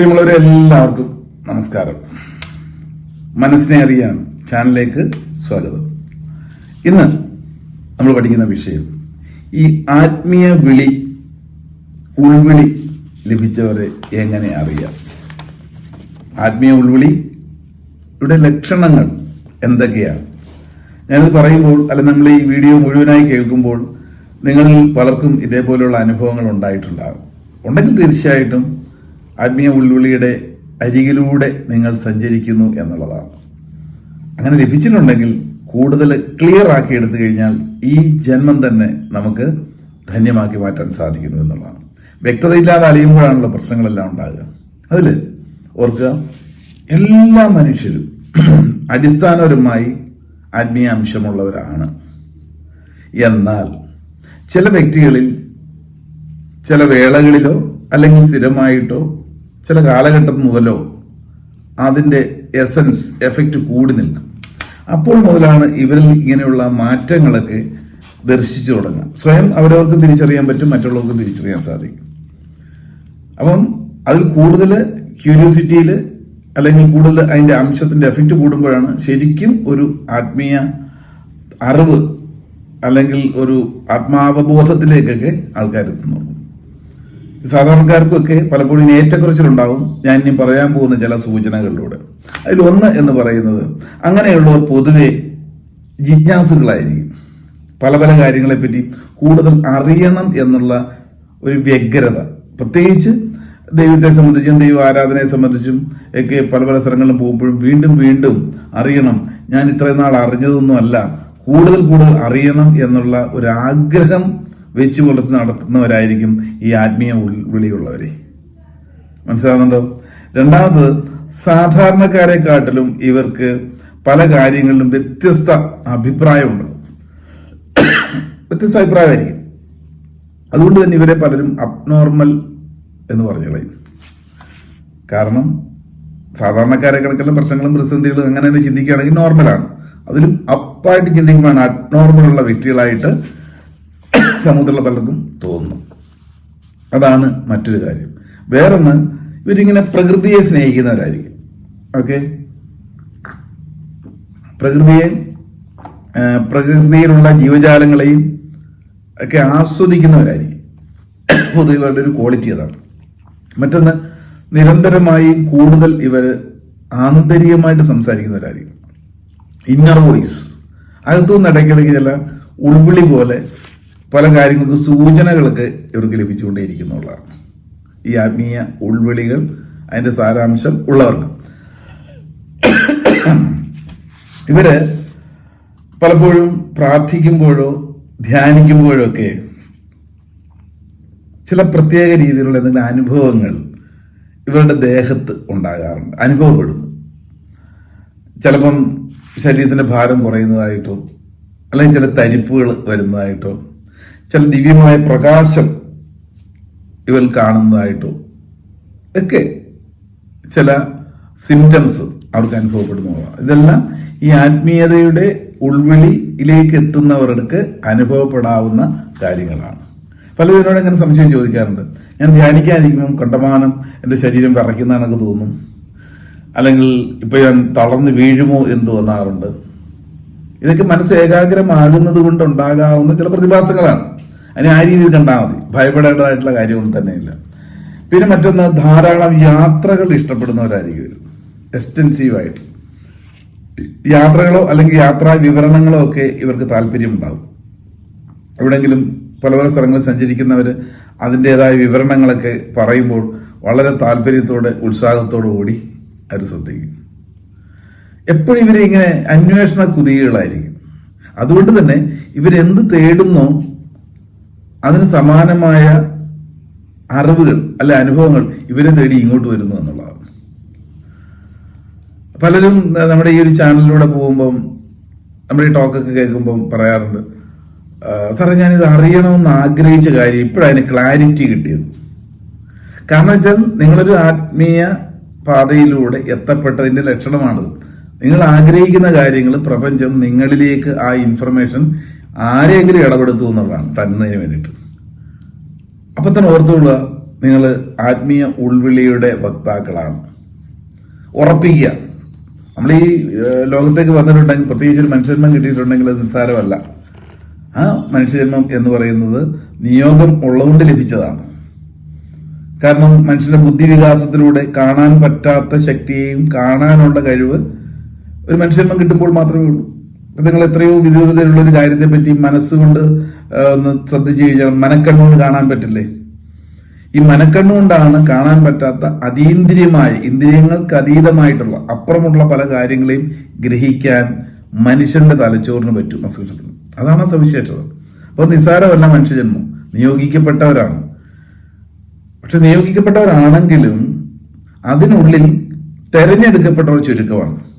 പ്രിയമുള്ളവരെ എല്ലാവർക്കും നമസ്കാരം. മനസ്സിനെ അറിയാൻ ചാനലിലേക്ക് സ്വാഗതം. ഇന്ന് നമ്മൾ പഠിക്കുന്ന വിഷയം ഈ ആത്മീയ വിളി ഉൾവിളി ലഭിച്ചവരെ എങ്ങനെ അറിയാം? ആത്മീയ ഉൾവിളിയുടെ ലക്ഷണങ്ങൾ എന്തൊക്കെയാണ്? ഞാനിത് പറയുമ്പോൾ അല്ലെ നമ്മൾ ഈ വീഡിയോ മുഴുവനായി കേൾക്കുമ്പോൾ നിങ്ങളിൽ പലർക്കും ഇതേപോലെയുള്ള അനുഭവങ്ങൾ ഉണ്ടായിട്ടുണ്ടാകും. ഉണ്ടെങ്കിൽ തീർച്ചയായിട്ടും ആത്മീയ ഉൾവിളിയുടെ അരികിലൂടെ നിങ്ങൾ സഞ്ചരിക്കുന്നു എന്നുള്ളതാണ്. അങ്ങനെ ലഭിച്ചിട്ടുണ്ടെങ്കിൽ കൂടുതൽ ക്ലിയർ ആക്കി എടുത്തു കഴിഞ്ഞാൽ ഈ ജന്മം തന്നെ നമുക്ക് ധന്യമാക്കി മാറ്റാൻ സാധിക്കുന്നു എന്നുള്ളതാണ്. വ്യക്തതയില്ലാതെ അലിയുമ്പോഴാണുള്ള പ്രശ്നങ്ങളെല്ലാം ഉണ്ടാകുക. അതിൽ ഓർക്കുക എല്ലാ മനുഷ്യരും അടിസ്ഥാനപരമായി ആത്മീയ അംശമുള്ളവരാണ്. എന്നാൽ ചില വ്യക്തികളിൽ ചില വേളകളിലോ അല്ലെങ്കിൽ സ്ഥിരമായിട്ടോ ചില കാലഘട്ടം മുതലോ അതിന്റെ എസൻസ് എഫക്റ്റ് കൂടി നിൽക്കും. അപ്പോൾ മുതലാണ് ഇവരിൽ ഇങ്ങനെയുള്ള മാറ്റങ്ങളൊക്കെ ദർശിച്ചു തുടങ്ങുക. സ്വയം അവരവർക്ക് തിരിച്ചറിയാൻ പറ്റും മറ്റുള്ളവർക്കും തിരിച്ചറിയാൻ സാധിക്കും. അപ്പം അതിൽ കൂടുതൽ ക്യൂരിയോസിറ്റിയിൽ അല്ലെങ്കിൽ കൂടുതൽ അതിന്റെ അംശത്തിന്റെ എഫക്റ്റ് കൂടുമ്പോഴാണ് ശരിക്കും ഒരു ആത്മീയ അറിവ് അല്ലെങ്കിൽ ഒരു ആത്മാവബോധത്തിലേക്കൊക്കെ ആൾക്കാർ എത്തുന്നുള്ളൂ സാധാരണക്കാർക്കൊക്കെ പലപ്പോഴും ഏറ്റക്കുറച്ചിലുണ്ടാവും. ഞാൻ ഇനി പറയാൻ പോകുന്ന ചില സൂചനകളിലൂടെ. അതിലൊന്ന് എന്ന് പറയുന്നത് അങ്ങനെയുള്ളവർ പൊതുവെ ജിജ്ഞാസുകളായിരിക്കും. പല പല കാര്യങ്ങളെപ്പറ്റി കൂടുതൽ അറിയണം എന്നുള്ള ഒരു വ്യഗ്രത. പ്രത്യേകിച്ച് ദൈവത്തെ സംബന്ധിച്ചും ദൈവ ആരാധനയെ സംബന്ധിച്ചും ഒക്കെ പല പല സ്ഥലങ്ങളിലും പോകുമ്പോഴും വീണ്ടും വീണ്ടും അറിയണം. ഞാൻ ഇത്രയും നാൾ അറിഞ്ഞതൊന്നുമല്ല. കൂടുതൽ കൂടുതൽ അറിയണം എന്നുള്ള ഒരു ആഗ്രഹം വെച്ച് പുലർത്തി നടത്തുന്നവരായിരിക്കും ഈ ആത്മീയ വിളിയുള്ളവർ വിളിയുള്ളവരെ. മനസ്സിലാവുന്നുണ്ടോ? രണ്ടാമത് സാധാരണക്കാരെക്കാട്ടിലും ഇവർക്ക് പല കാര്യങ്ങളിലും വ്യത്യസ്ത അഭിപ്രായമുണ്ടാകും വ്യത്യസ്ത അഭിപ്രായമായിരിക്കും. അതുകൊണ്ട് തന്നെ ഇവരെ പലരും അബ്നോർമൽ എന്ന് പറഞ്ഞു കളയും. കാരണം സാധാരണക്കാരെ കണക്കുള്ള പ്രശ്നങ്ങളും പ്രതിസന്ധികളും അങ്ങനെ തന്നെ ചിന്തിക്കുകയാണെങ്കിൽ നോർമലാണ് അതിലും അപ്പായിട്ട് ചിന്തിക്കുമ്പോഴാണ് അബ്നോർമലുള്ള വ്യക്തികളായിട്ട് സമൂഹത്തിലുള്ള പലർക്കും തോന്നുന്നു. അതാണ് മറ്റൊരു കാര്യം. വേറൊന്ന് ഇവരിങ്ങനെ പ്രകൃതിയെ സ്നേഹിക്കുന്നവരായിരിക്കും. ഓക്കെ? പ്രകൃതിയെ പ്രകൃതിയിലുള്ള ജീവജാലങ്ങളെയും ഒക്കെ ആസ്വദിക്കുന്നവരായിരിക്കും. പൊതുവെ ഇവരുടെ ഒരു ക്വാളിറ്റി അതാണ്. മറ്റൊന്ന് നിരന്തരമായി കൂടുതൽ ഇവർ ആന്തരികമായിട്ട് സംസാരിക്കുന്നവരായിരിക്കും. ഇന്നർ വോയിസ് അകത്തുനിന്ന് ഇടയ്ക്കിടയ്ക്ക് ചില ഉൾവിളി പോലെ പല കാര്യങ്ങൾക്ക് സൂചനകളൊക്കെ ഇവർക്ക് ലഭിച്ചുകൊണ്ടേയിരിക്കുന്നുള്ളതാണ്. ഈ ആത്മീയ ഉൾവിളികൾ അതിന്റെ സാരാംശം ഉള്ളവർക്ക്. ഇവർ പലപ്പോഴും പ്രാർത്ഥിക്കുമ്പോഴോ ധ്യാനിക്കുമ്പോഴോ ഒക്കെ ചില പ്രത്യേക രീതിയിലുള്ള എന്തെങ്കിലും അനുഭവങ്ങൾ ഇവരുടെ ദേഹത്ത് ഉണ്ടാകാറുണ്ട് അനുഭവപ്പെടുന്നു. ചിലപ്പം ശരീരത്തിന്റെ ഭാരം കുറയുന്നതായിട്ടോ അല്ലെങ്കിൽ ചില തരിപ്പുകൾ വരുന്നതായിട്ടോ ചില ദിവ്യമായ പ്രകാശം ഇവൻ കാണുന്നതായിട്ടോ ഒക്കെ ചില സിംറ്റംസ് അവർക്ക് അനുഭവപ്പെടുന്നതാണ് ഇതെല്ലാം ഈ ആത്മീയതയുടെ ഉൾവിളിയിലേക്ക് എത്തുന്നവർക്ക് അനുഭവപ്പെടാവുന്ന കാര്യങ്ങളാണ്. പലരും അങ്ങനെ സംശയം ചോദിക്കാറുണ്ട്. ഞാൻ ധ്യാനിക്കാനിരിക്കുമ്പം കണ്ടമാനം എന്റെ ശരീരം വിറയ്ക്കുന്ന കണക്ക് തോന്നും. അല്ലെങ്കിൽ ഇപ്പൊ ഞാൻ തളർന്ന് വീഴുമോ എന്ന് തോന്നാറുണ്ട്. ഇതൊക്കെ മനസ്സ് ഏകാഗ്രമാകുന്നത് കൊണ്ട് ഉണ്ടാകാവുന്ന ചില പ്രതിഭാസങ്ങളാണ്. അതിനെ ആ രീതിയിൽ കണ്ടാൽ മതി. ഭയപ്പെടേണ്ടതായിട്ടുള്ള കാര്യമൊന്നും തന്നെയില്ല. പിന്നെ മറ്റൊന്ന് ധാരാളം യാത്രകൾ ഇഷ്ടപ്പെടുന്നവരായിരിക്കും ഇവർ എക്സ്റ്റൻസീവായിട്ട് യാത്രകളോ അല്ലെങ്കിൽ യാത്രാ വിവരണങ്ങളോ ഒക്കെ ഇവർക്ക് താല്പര്യമുണ്ടാകും എവിടെയെങ്കിലും പല പല സ്ഥലങ്ങളിൽ സഞ്ചരിക്കുന്നവർ അതിന്റെതായ വിവരണങ്ങളൊക്കെ പറയുമ്പോൾ വളരെ താല്പര്യത്തോടെ ഉത്സാഹത്തോടു കൂടി അവർ ശ്രദ്ധിക്കും. എപ്പോഴും ഇവരെ ഇങ്ങനെ അന്വേഷണ കുതികളായിരിക്കും അതുകൊണ്ട് തന്നെ ഇവരെന്ത് തേടുന്നോ അതിന് സമാനമായ അറിവുകൾ അല്ലെ അനുഭവങ്ങൾ ഇവരെ തേടി ഇങ്ങോട്ട് വരുന്നു എന്നുള്ളതാണ്. പലരും നമ്മുടെ ഈ ഒരു ചാനലിലൂടെ പോകുമ്പം നമ്മുടെ ഈ ടോക്കൊക്കെ കേൾക്കുമ്പം പറയാറുണ്ട് "ആ, സാറേ ഞാനിത് അറിയണമെന്ന് ആഗ്രഹിച്ച കാര്യം ഇപ്പോഴതിന് ക്ലാരിറ്റി കിട്ടിയത്. കാരണം വെച്ചാൽ നിങ്ങളൊരു ആത്മീയ പാതയിലൂടെ എത്തപ്പെട്ടതിന്റെ ലക്ഷണമാണത്. നിങ്ങൾ ആഗ്രഹിക്കുന്ന കാര്യങ്ങൾ പ്രപഞ്ചം നിങ്ങളിലേക്ക് ആ ഇൻഫർമേഷൻ ആരെങ്കിലും ഇടപെടുത്തു എന്നുള്ളതാണ് തരുന്നതിന് വേണ്ടിയിട്ട്. അപ്പം തന്നെ ഓർത്തുകൊള്ളുക നിങ്ങൾ ആത്മീയ ഉൾവിളിയുടെ വക്താക്കളാണ്. ഉറപ്പിക്കുക. നമ്മൾ ഈ ലോകത്തേക്ക് വന്നിട്ടുണ്ടെങ്കിൽ പ്രത്യേകിച്ച് ഒരു മനുഷ്യജന്മം കിട്ടിയിട്ടുണ്ടെങ്കിൽ അത് നിസ്സാരമല്ല. ആ മനുഷ്യജന്മം എന്ന് പറയുന്നത് നിയോഗം ഉള്ളതുകൊണ്ട് ലഭിച്ചതാണ്. കാരണം മനുഷ്യന്റെ ബുദ്ധിവികാസത്തിലൂടെ കാണാൻ പറ്റാത്ത ശക്തിയെയും കാണാനുള്ള കഴിവ് ഒരു മനുഷ്യജന്മം കിട്ടുമ്പോൾ മാത്രമേ ഉള്ളൂ. നിങ്ങൾ എത്രയോ വിദൂരതയിലുള്ള ഒരു കാര്യത്തെ പറ്റി മനസ്സുകൊണ്ട് ഒന്ന് ശ്രദ്ധിച്ചു കഴിഞ്ഞാൽ മനക്കണ്ണുകൊണ്ട് കാണാൻ പറ്റില്ലേ? ഈ മനക്കണ്ണുകൊണ്ടാണ് കാണാൻ പറ്റാത്ത അതീന്ദ്രിയമായ ഇന്ദ്രിയങ്ങൾക്ക് അതീതമായിട്ടുള്ള അപ്പുറമുള്ള പല കാര്യങ്ങളെയും ഗ്രഹിക്കാൻ മനുഷ്യന്റെ തലച്ചോറിന് പറ്റും മസ്തിഷ്കത്തിന് അതാണ് സവിശേഷത. അപ്പോൾ നിസ്സാരമല്ല മനുഷ്യജന്മം. നിയോഗിക്കപ്പെട്ടവരാണ്. പക്ഷെ നിയോഗിക്കപ്പെട്ടവരാണെങ്കിലും അതിനുള്ളിൽ തെരഞ്ഞെടുക്കപ്പെട്ടവർ ചുരുക്കമാണ്.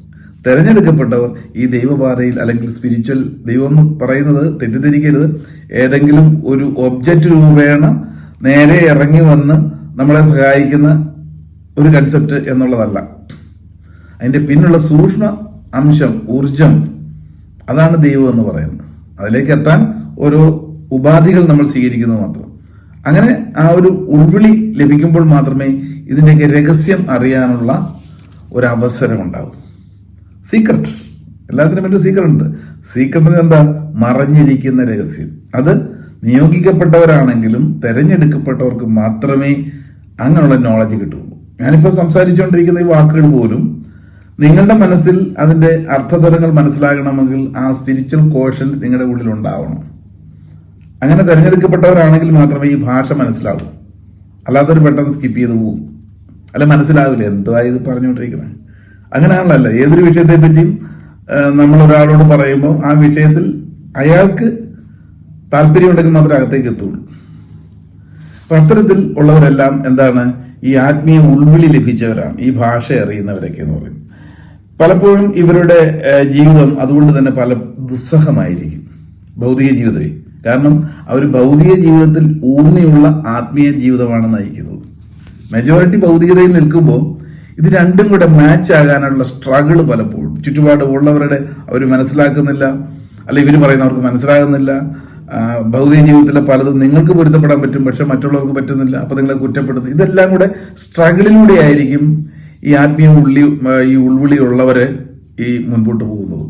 തെരഞ്ഞെടുക്കപ്പെട്ടവർ ഈ ദൈവപാതയിൽ അല്ലെങ്കിൽ സ്പിരിച്വൽ ദൈവം എന്ന് പറയുന്നത് തെറ്റിദ്ധരിക്കരുത്. ഏതെങ്കിലും ഒരു ഒബ്ജക്റ്റ് രൂപേണ നേരെ ഇറങ്ങി വന്ന് നമ്മളെ സഹായിക്കുന്ന ഒരു കൺസെപ്റ്റ് എന്നുള്ളതല്ല. അതിന്റെ പിന്നുള്ള സൂക്ഷ്മ അംശം ഊർജം അതാണ് ദൈവം എന്ന് പറയുന്നത്. അതിലേക്ക് എത്താൻ ഓരോ ഉപാധികൾ നമ്മൾ സ്വീകരിക്കുന്നത് മാത്രം. അങ്ങനെ ആ ഒരു ഉൾവിളി ലഭിക്കുമ്പോൾ മാത്രമേ ഇതിന്റെയൊക്കെ രഹസ്യം അറിയാനുള്ള ഒരു അവസരം സീക്രട്ട്. എല്ലാത്തിനും വേണ്ടി സീക്രട്ട് ഉണ്ട് സീക്രട്ട് എന്താ? മറഞ്ഞിരിക്കുന്ന രഹസ്യം. അത് നിയോഗിക്കപ്പെട്ടവരാണെങ്കിലും തിരഞ്ഞെടുക്കപ്പെട്ടവർക്ക് മാത്രമേ അങ്ങനെയുള്ള നോളജ് കിട്ടുള്ളൂ ഞാനിപ്പോൾ സംസാരിച്ചുകൊണ്ടിരിക്കുന്ന ഈ വാക്കുകൾ പോലും നിങ്ങളുടെ മനസ്സിൽ അതിന്റെ അർത്ഥതലങ്ങൾ മനസ്സിലാകണമെങ്കിൽ ആ സ്പിരിച്വൽ കോഷൻ നിങ്ങളുടെ ഉള്ളിൽ ഉണ്ടാവണം. അങ്ങനെ തിരഞ്ഞെടുക്കപ്പെട്ടവരാണെങ്കിൽ മാത്രമേ ഈ ഭാഷ മനസ്സിലാവൂ. അല്ലാത്തവർ പെട്ടെന്ന് സ്കിപ്പ് ചെയ്ത് പോകും അല്ല മനസ്സിലാവില്ല. എന്തുവാ ഇത് പറഞ്ഞുകൊണ്ടിരിക്കുന്നത്? അങ്ങനെയാണല്ലോ. ഏതൊരു വിഷയത്തെ പറ്റിയും നമ്മൾ ഒരാളോട് പറയുമ്പോൾ ആ വിഷയത്തിൽ അയാൾക്ക് താല്പര്യമുണ്ടെങ്കിൽ മാത്രമേ അകത്തേക്ക് എത്തുള്ളൂ. അപ്പൊ അത്തരത്തിൽ ഉള്ളവരെല്ലാം എന്താണ്? ഈ ആത്മീയ ഉൾവിളി ലഭിച്ചവരാണ്. ഈ ഭാഷ അറിയുന്നവരൊക്കെ എന്ന് പറയും. പലപ്പോഴും ഇവരുടെ ജീവിതം അതുകൊണ്ട് തന്നെ പല ദുസ്സഹമായിരിക്കും. ഭൗതിക ജീവിതമേ. കാരണം അവർ ഭൗതിക ജീവിതത്തിൽ ഊന്നിയുള്ള ആത്മീയ ജീവിതമാണ് നയിക്കുന്നത്. മെജോറിറ്റി ഭൗതികതയിൽ നിൽക്കുമ്പോൾ ഇത് രണ്ടും കൂടെ മാച്ച് ആകാനുള്ള സ്ട്രഗിൾ പലപ്പോഴും. ചുറ്റുപാട് ഉള്ളവരുടെ അവർ മനസ്സിലാക്കുന്നില്ല. അല്ല ഇവർ പറയുന്നവർക്ക് മനസ്സിലാകുന്നില്ല. ഭൗതിക ജീവിതത്തിലെ പലതും നിങ്ങൾക്ക് പൊരുത്തപ്പെടാൻ പറ്റും പക്ഷെ മറ്റുള്ളവർക്ക് പറ്റുന്നില്ല. അപ്പൊ നിങ്ങളെ കുറ്റപ്പെടുത്തും. ഇതെല്ലാം കൂടെ സ്ട്രഗിളിലൂടെ ആയിരിക്കും ഈ ആത്മീയ ഉള്ളി ഈ ഉൾവിളി ഉള്ളവരെ ഈ മുൻപോട്ട് പോകുന്നത്.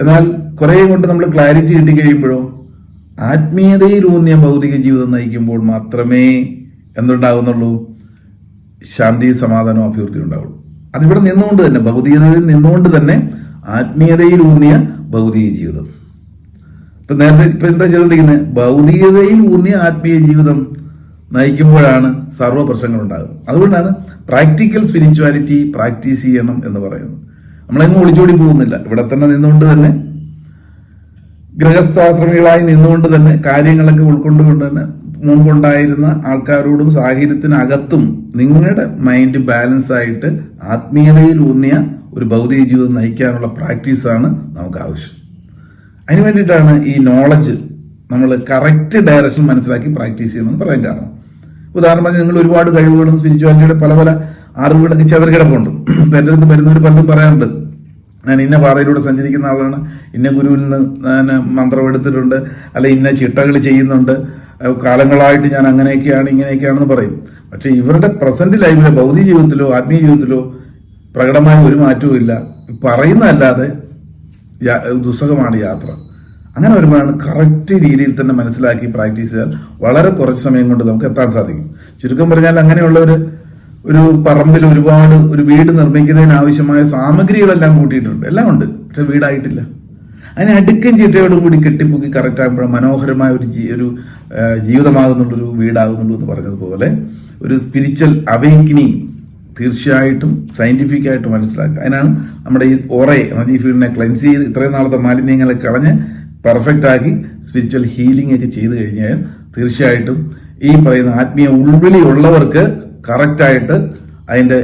എന്നാൽ കുറേ കൊണ്ട് നമ്മൾ ക്ലാരിറ്റി കിട്ടി കഴിയുമ്പോഴോ ആത്മീയതയിലൂന്നിയ ഭൗതിക ജീവിതം നയിക്കുമ്പോൾ മാത്രമേ എന്തുണ്ടാകുന്നുള്ളൂ? ശാന്തി സമാധാനവും അഭിവൃദ്ധി ഉണ്ടാവുള്ളൂ. അതിവിടെ നിന്നുകൊണ്ട് തന്നെ ഭൗതികതയിൽ നിന്നുകൊണ്ട് തന്നെ ആത്മീയതയിലൂന്നിയ ഭൗതിക ജീവിതം. ഇപ്പൊ നേരത്തെ ഇപ്പൊ എന്താ ചെയ്തുകൊണ്ടിരിക്കുന്നത് ഭൗതികതയിൽ ഊന്നിയ ആത്മീയ ജീവിതം നയിക്കുമ്പോഴാണ് സർവ പ്രശ്നങ്ങൾ ഉണ്ടാകുന്നത് അതുകൊണ്ടാണ് പ്രാക്ടിക്കൽ സ്പിരിച്വാലിറ്റി പ്രാക്ടീസ് ചെയ്യണം എന്ന് പറയുന്നത്. നമ്മളെങ്ങും ഒളിച്ചോടി പോകുന്നില്ല. ഇവിടെ തന്നെ നിന്നുകൊണ്ട് തന്നെ ഗൃഹസ്ഥാശ്രമികളായി നിന്നുകൊണ്ട് തന്നെ കാര്യങ്ങളൊക്കെ ഉൾക്കൊണ്ടുകൊണ്ട് തന്നെ മുമ്പുണ്ടായിരുന്ന ആൾക്കാരോടും സാഹചര്യത്തിനകത്തും നിങ്ങളുടെ മൈൻഡ് ബാലൻസ് ആയിട്ട് ആത്മീയതയിൽ ഊന്നിയ ഒരു ഭൗതിക ജീവിതം നയിക്കാനുള്ള പ്രാക്ടീസാണ് നമുക്ക് ആവശ്യം. അതിന് വേണ്ടിയിട്ടാണ് ഈ നോളജ് നമ്മൾ കറക്റ്റ് ഡയറക്ഷൻ മനസ്സിലാക്കി പ്രാക്ടീസ് ചെയ്യണമെന്ന് പറയാൻ കാരണം. ഉദാഹരണം പറഞ്ഞാൽ നിങ്ങൾ ഒരുപാട് കഴിവുകളും സ്പിരിച്വാലിറ്റിയുടെ പല പല അറിവുകളൊക്കെ ചെതറിക്കിടപ്പുണ്ട്. എന്റെ അടുത്ത് വരുന്നവർ പലരും പറയാറുണ്ട് ഞാൻ ഇന്ന പാതയിലൂടെ സഞ്ചരിക്കുന്ന ആളാണ്. ഇന്ന ഗുരുവിൽ നിന്ന് ഞാൻ മന്ത്രം എടുത്തിട്ടുണ്ട്. അല്ല ഇന്ന ചിട്ടകൾ ചെയ്യുന്നുണ്ട്. കാലങ്ങളായിട്ട് ഞാൻ അങ്ങനെയൊക്കെയാണ് ഇങ്ങനെയൊക്കെയാണെന്ന് പറയും. പക്ഷെ ഇവരുടെ പ്രസന്റ് ലൈഫിലെ ഭൗതിക ജീവിതത്തിലോ ആത്മീയ ജീവിതത്തിലോ പ്രകടമായ ഒരു മാറ്റവും ഇല്ല. പറയുന്നതല്ലാതെ ദുസ്സഹമാണ് യാത്ര. അങ്ങനെ വരുമ്പോഴാണ് കറക്റ്റ് രീതിയിൽ തന്നെ മനസ്സിലാക്കി പ്രാക്ടീസ് ചെയ്താൽ വളരെ കുറച്ച് സമയം കൊണ്ട് നമുക്ക് എത്താൻ സാധിക്കും. ചുരുക്കം പറഞ്ഞാൽ അങ്ങനെയുള്ളവർ ഒരു പറമ്പിൽ ഒരുപാട് ഒരു വീട് നിർമ്മിക്കുന്നതിന് ആവശ്യമായ സാമഗ്രികളെല്ലാം കൂട്ടിയിട്ടുണ്ട്. എല്ലാം ഉണ്ട് പക്ഷെ വീടായിട്ടില്ല. അതിനെ അടുക്കും ചിട്ടയോടും കൂടി കെട്ടിപ്പൊക്കി കറക്റ്റ് ആകുമ്പോൾ മനോഹരമായ ഒരു ജീ- ഒരു ജീവിതമാകുന്നുള്ളൊരു വീടാകുന്നുള്ളൂ എന്ന് പറഞ്ഞതുപോലെ ഒരു സ്പിരിച്വൽ അവൈക്കിനി തീർച്ചയായിട്ടും സയന്റിഫിക് ആയിട്ട് മനസ്സിലാക്കുക. അതിനാണ് നമ്മുടെ ഈ ഒറെ എനർജി ഫീൽഡിനെ ക്ലെൻസ് ചെയ്ത് ഇത്രയും നാളത്തെ മാലിന്യങ്ങളെ കളഞ്ഞ് പെർഫെക്റ്റ് ആക്കി സ്പിരിച്വൽ ഹീലിംഗ് ഒക്കെ ചെയ്തു കഴിഞ്ഞാൽ തീർച്ചയായിട്ടും ഈ പറയുന്ന ആത്മീയ ഉൾവിളി ഉള്ളവർക്ക് കറക്റ്റായിട്ട് അതിന്റെ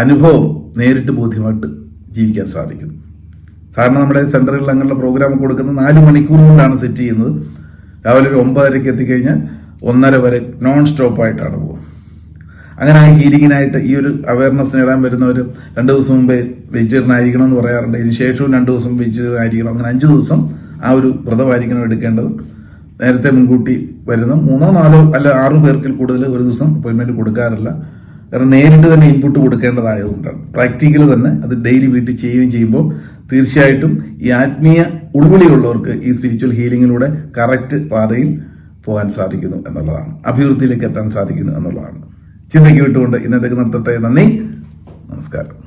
അനുഭവം നേരിട്ട് ബോധ്യമായിട്ട് ജീവിക്കാൻ സാധിക്കുന്നു. സാധാരണ നമ്മുടെ സെന്ററിൽ അങ്ങനെയുള്ള പ്രോഗ്രാം കൊടുക്കുന്നത് നാല് മണിക്കൂർ കൊണ്ടാണ് സെറ്റ് ചെയ്യുന്നത്. രാവിലെ ഒരു ഒമ്പതരയ്ക്ക് എത്തിക്കഴിഞ്ഞാൽ ഒന്നര വരെ നോൺ സ്റ്റോപ്പായിട്ടാണ് പോകുക അങ്ങനെ ആ ഹീലിങ്ങിനായിട്ട് ഈ ഒരു അവയർനെസ് നേടാൻ വരുന്നവർ രണ്ട് ദിവസം മുമ്പേ വെജിറ്റേറിയൻ ആയിരിക്കണം എന്ന് പറയാറുണ്ട്. ഇതിന് ശേഷവും രണ്ട് ദിവസം വെജിറ്റേറിയൻ ആയിരിക്കണം അങ്ങനെ അഞ്ച് ദിവസം ആ ഒരു വ്രതമായിരിക്കണം എടുക്കേണ്ടത്. നേരത്തെ മുൻകൂട്ടി വരുന്ന മൂന്നോ നാലോ അല്ല ആറു പേർക്കിൽ കൂടുതൽ ഒരു ദിവസം അപ്പോയിൻമെന്റ് കൊടുക്കാറില്ല. കാരണം നേരിട്ട് തന്നെ ഇൻപുട്ട് കൊടുക്കേണ്ടതായതുകൊണ്ടാണ്. പ്രാക്ടിക്കൽ തന്നെ അത് ഡെയിലി വീട്ടിൽ ചെയ്യുകയും ചെയ്യുമ്പോൾ തീർച്ചയായിട്ടും ഈ ആത്മീയ ഉൾവിളിയുള്ളവർക്ക് ഈ സ്പിരിച്വൽ ഹീലിങ്ങിലൂടെ കറക്റ്റ് പാതയിൽ പോകാൻ സാധിക്കുന്നു എന്നുള്ളതാണ്. അഭിവൃദ്ധിയിലേക്ക് എത്താൻ സാധിക്കുന്നു എന്നുള്ളതാണ്. ചിന്തയ്ക്ക് വിട്ടുകൊണ്ട് ഇന്നത്തേക്ക് നിർത്തട്ടെ. നന്ദി. നമസ്കാരം.